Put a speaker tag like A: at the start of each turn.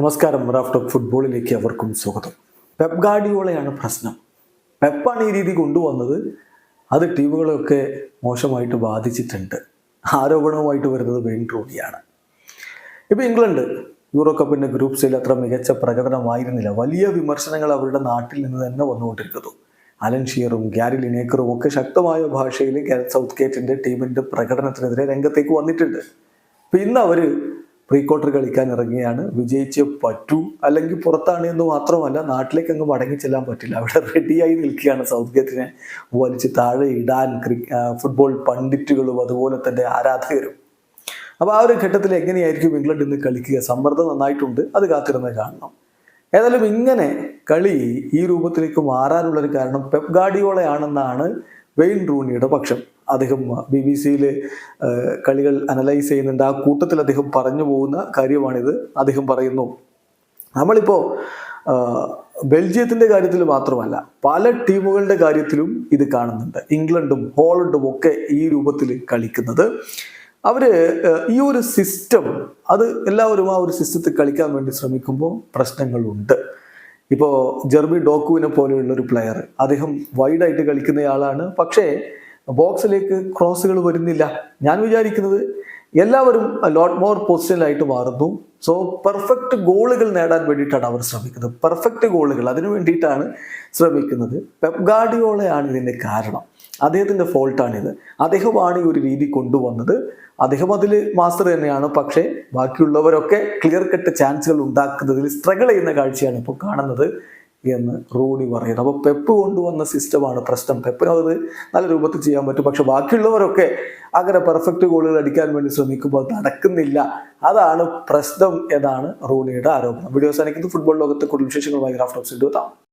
A: നമസ്കാരം Raf talk ഫുട്ബോളിലേക്ക് അവർക്കും സ്വാഗതം. പെപ് ഗാഡിയോളയാണ് പ്രശ്നം. പെപ്പാണ് ഈ രീതി കൊണ്ടുവന്നത്. അത് ടീമുകളൊക്കെ മോശമായിട്ട് ബാധിച്ചിട്ടുണ്ട്. ആരോപണവുമായിട്ട് വരുന്നത് വെയിൻ റൂണിയാണ് ഇപ്പോൾ ഇംഗ്ലണ്ട് യൂറോ കപ്പിന്റെ ഗ്രൂപ്പ് സ്റ്റേജിൽ അത്ര മികച്ച പ്രകടനമായിരുന്നില്ല. വലിയ വിമർശനങ്ങൾ അവരുടെ നാട്ടിൽ നിന്ന് തന്നെ വന്നുകൊണ്ടിരിക്കുന്നു. അലൻ ഷിയറും ഗ്യാരി ലിനേക്കറും ഒക്കെ ശക്തമായ ഭാഷയിൽ സൗത്ത് ഗേറ്റിന്റെ ടീമിന്റെ പ്രകടനത്തിനെതിരെ രംഗത്തേക്ക് വന്നിട്ടുണ്ട്. ഇപ്പം ഇന്ന് അവർ പ്രീ ക്വാർട്ടർ കളിക്കാൻ ഇറങ്ങിയാണ്. വിജയിച്ചേ പറ്റൂ. അല്ലെങ്കിൽ പുറത്താണ് എന്ന് മാത്രമല്ല നാട്ടിലേക്ക് അങ്ങ് മടങ്ങി ചെല്ലാൻ പറ്റില്ല. അവിടെ റെഡിയായി നിൽക്കുകയാണ് സൗത്ത് ഗേറ്റിനെ വലിച്ച് താഴെ ഇടാൻ ഫുട്ബോൾ പണ്ഡിറ്റുകളും അതുപോലെ തന്നെ ആരാധകരും. അപ്പോൾ ആ ഒരു ഘട്ടത്തിൽ എങ്ങനെയായിരിക്കും ഇംഗ്ലണ്ട് ഇന്ന് കളിക്കുക? സമ്മർദ്ദം നന്നായിട്ടുണ്ട്. അത് കാത്തിരുന്ന് കാണണം. ഏതായാലും ഇങ്ങനെ കളി ഈ രൂപത്തിലേക്ക് മാറാനുള്ളൊരു കാരണം പെപ് ഗാഡിയോളയാണെന്നാണ് വെയിൻ റൂണിയുടെ പക്ഷം. അദ്ദേഹം ബി ബി സിയിൽ കളികൾ അനലൈസ് ചെയ്യുന്നുണ്ട്. ആ കൂട്ടത്തിൽ അദ്ദേഹം പറഞ്ഞു പോകുന്ന കാര്യമാണിത്. അദ്ദേഹം പറയുന്നു നമ്മളിപ്പോൾ ബെൽജിയത്തിന്റെ കാര്യത്തിൽ മാത്രമല്ല പല ടീമുകളുടെ കാര്യത്തിലും ഇത് കാണുന്നുണ്ട്. ഇംഗ്ലണ്ടും ഹോളണ്ടും ഒക്കെ ഈ രൂപത്തിൽ കളിക്കുന്നത്. അവർ ഈ ഒരു സിസ്റ്റം അത് എല്ലാവരും ആ ഒരു സിസ്റ്റത്തിൽ കളിക്കാൻ വേണ്ടി ശ്രമിക്കുമ്പോൾ പ്രശ്നങ്ങളുണ്ട്. ഇപ്പോൾ ജെർമി ഡോക്കുവിനെ പോലെയുള്ള ഒരു പ്ലെയർ അദ്ദേഹം വൈഡായിട്ട് കളിക്കുന്നയാളാണ് പക്ഷേ ബോക്സിലേക്ക് ക്രോസുകൾ വരുന്നില്ല. ഞാൻ വിചാരിക്കുന്നത് എല്ലാവരും ലോട്ട് മോർ പൊസിഷനിലായിട്ട് മാറുന്നു. സോ പെർഫെക്റ്റ് ഗോളുകൾ നേടാൻ വേണ്ടിയിട്ടാണ് അവർ ശ്രമിക്കുന്നത്. പെർഫെക്റ്റ് ഗോളുകൾ അതിനു വേണ്ടിയിട്ടാണ് ശ്രമിക്കുന്നത്. പെപ് ഗാർഡിയോളയാണ് ഇതിന്റെ കാരണം. അദ്ദേഹത്തിന്റെ ഫോൾട്ടാണിത് അദ്ദേഹമാണ് ഈ ഒരു രീതി കൊണ്ടുവന്നത്. അദ്ദേഹം അതിൽ മാസ്റ്റർ തന്നെയാണ്. പക്ഷേ ബാക്കിയുള്ളവരൊക്കെ ക്ലിയർ കട്ട് ചാൻസുകൾ ഉണ്ടാക്കുന്നതിൽ സ്ട്രഗിൾ ചെയ്യുന്ന കാഴ്ചയാണ് ഇപ്പോൾ കാണുന്നത്. എന്ന് റൂണി പറയുന്നത് അപ്പോൾ പെപ്പ് കൊണ്ടുവന്ന സിസ്റ്റമാണ് പ്രശ്നം. പെപ്പിനത് നല്ല രൂപത്തിൽ ചെയ്യാൻ പറ്റും. പക്ഷെ ബാക്കിയുള്ളവരൊക്കെ അങ്ങനെ പെർഫെക്റ്റ് ഗോളുകൾ അടിക്കാൻ വേണ്ടി ശ്രമിക്കുമ്പോൾ നടക്കുന്നില്ല. അതാണ് പ്രശ്നം എന്നാണ് റൂണിയുടെ ആരോപണം. വീഡിയോ അവസാനിക്കുന്നത് ഫുട്ബോൾ ലോകത്തെ കൂടുതൽ വിശേഷങ്ങളുമായി ഗ്രാഫ്റ്റോക്സ് എത്താം.